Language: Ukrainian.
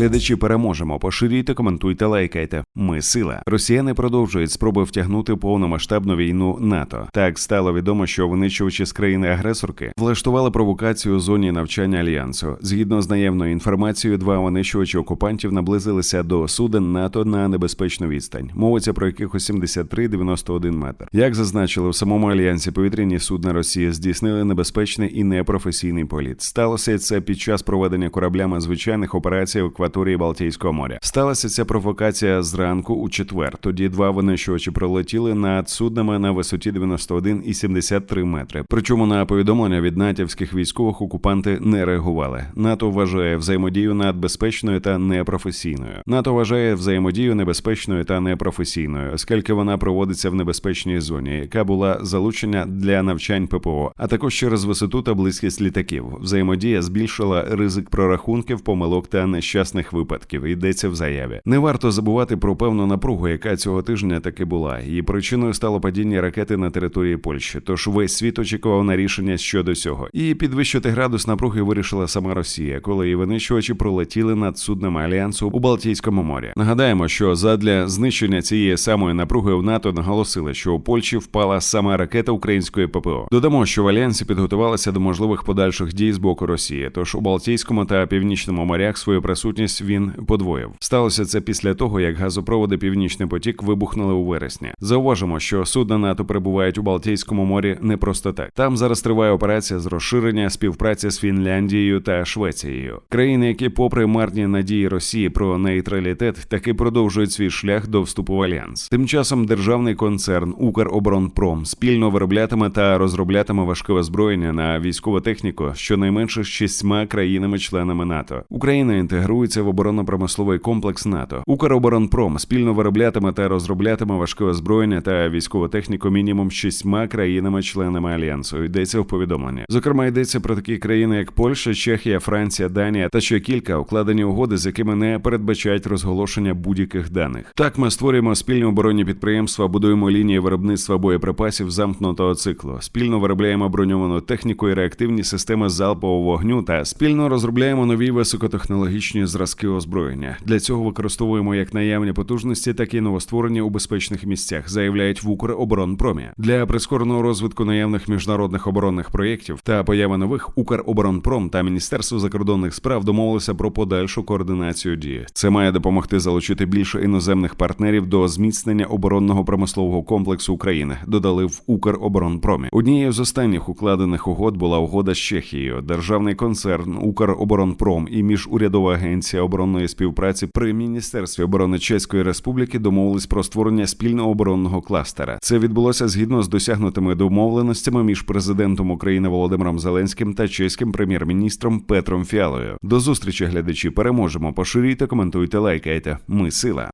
Глядачі переможемо. Поширюйте, коментуйте, лайкайте. Ми сила. Росіяни продовжують спроби втягнути повномасштабну війну НАТО. Так стало відомо, що винищувачі з країни-агресорки влаштували провокацію у зоні навчання альянсу. Згідно з наявною інформацією, два винищувачі окупантів наблизилися до суден НАТО на небезпечну відстань. Мовиться про якихось 73-91 метр. Як зазначили в самому альянсі, повітряні судна Росії здійснили небезпечний і непрофесійний політ. Сталося це під час проведення кораблями звичайних операцій в акваторії Балтійського моря. Сталася ця провокація зранку у четвер. Тоді два винищувачі пролетіли над суднами на висоті 91 і 73 метри. Причому на повідомлення від натівських військових окупанти не реагували. НАТО вважає взаємодію надбезпечною та непрофесійною. НАТО вважає взаємодію небезпечною та непрофесійною, оскільки вона проводиться в небезпечній зоні, яка була залучена для навчань ППО, а також через висоту та близькість літаків. Взаємодія збільшила ризик прорахунків, помилок та нещасних випадків. Йдеться в заяві. Не варто забувати про певну напругу, яка цього тижня таки була. Її причиною стало падіння ракети на території Польщі. Тож весь світ очікував на рішення щодо цього. І підвищити градус напруги вирішила сама Росія, коли її винищувачі пролетіли над суднами альянсу у Балтійському морі. Нагадаємо, що задля знищення цієї самої напруги в НАТО наголосили, що у Польщі впала сама ракета української ППО. Додамо, що в альянсі підготувалися до можливих подальших дій з боку Росії. Тож у Балтійському та Північному морях свою присутність він подвоїв. Сталося це після того, як газопроводи Північний потік вибухнули у вересні. Зауважимо, що судна НАТО перебувають у Балтійському морі не просто так. Там зараз триває операція з розширення співпраці з Фінляндією та Швецією. Країни, які, попри марні надії Росії про нейтралітет, таки продовжують свій шлях до вступу в альянс. Тим часом державний концерн Укроборонпром спільно вироблятиме та розроблятиме важке озброєння на військову техніку щонайменше з шістьма країнами-членами НАТО. Україна інтегрується в оборонно-промисловий комплекс НАТО. Укроборонпром спільно вироблятиме та розроблятиме важке озброєння та військову техніку мінімум шістьма країнами-членами альянсу. Йдеться в повідомленні. Зокрема, йдеться про такі країни, як Польща, Чехія, Франція, Данія та ще кілька укладені угоди, з якими не передбачають розголошення будь-яких даних. Так ми створюємо спільні оборонні підприємства, будуємо лінії виробництва боєприпасів замкнутого циклу, спільно виробляємо броньовану техніку і реактивні системи залпового вогню та спільно розробляємо нові високотехнологічні зразки озброєння. Для цього використовуємо як наявні потужності, так і новостворені у безпечних місцях, заявляють в Укроборонпромі. Для прискореного розвитку наявних міжнародних оборонних проєктів та появи нових Укроборонпром та Міністерство закордонних справ домовилися про подальшу координацію дії. Це має допомогти залучити більше іноземних партнерів до зміцнення оборонного промислового комплексу України. Додали в Укроборонпромі. Однією з останніх укладених угод була угода з Чехією, державний концерн Укроборонпром і міжурядова агенція оборонної співпраці при міністерстві оборони Чеської Республіки домовились про створення спільного оборонного кластера. Це відбулося згідно з досягнутими домовленостями між президентом України Володимиром Зеленським та чеським прем'єр-міністром Петром Фіалою. До зустрічі глядачі переможемо. Поширюйте, коментуйте, лайкайте. Ми сила.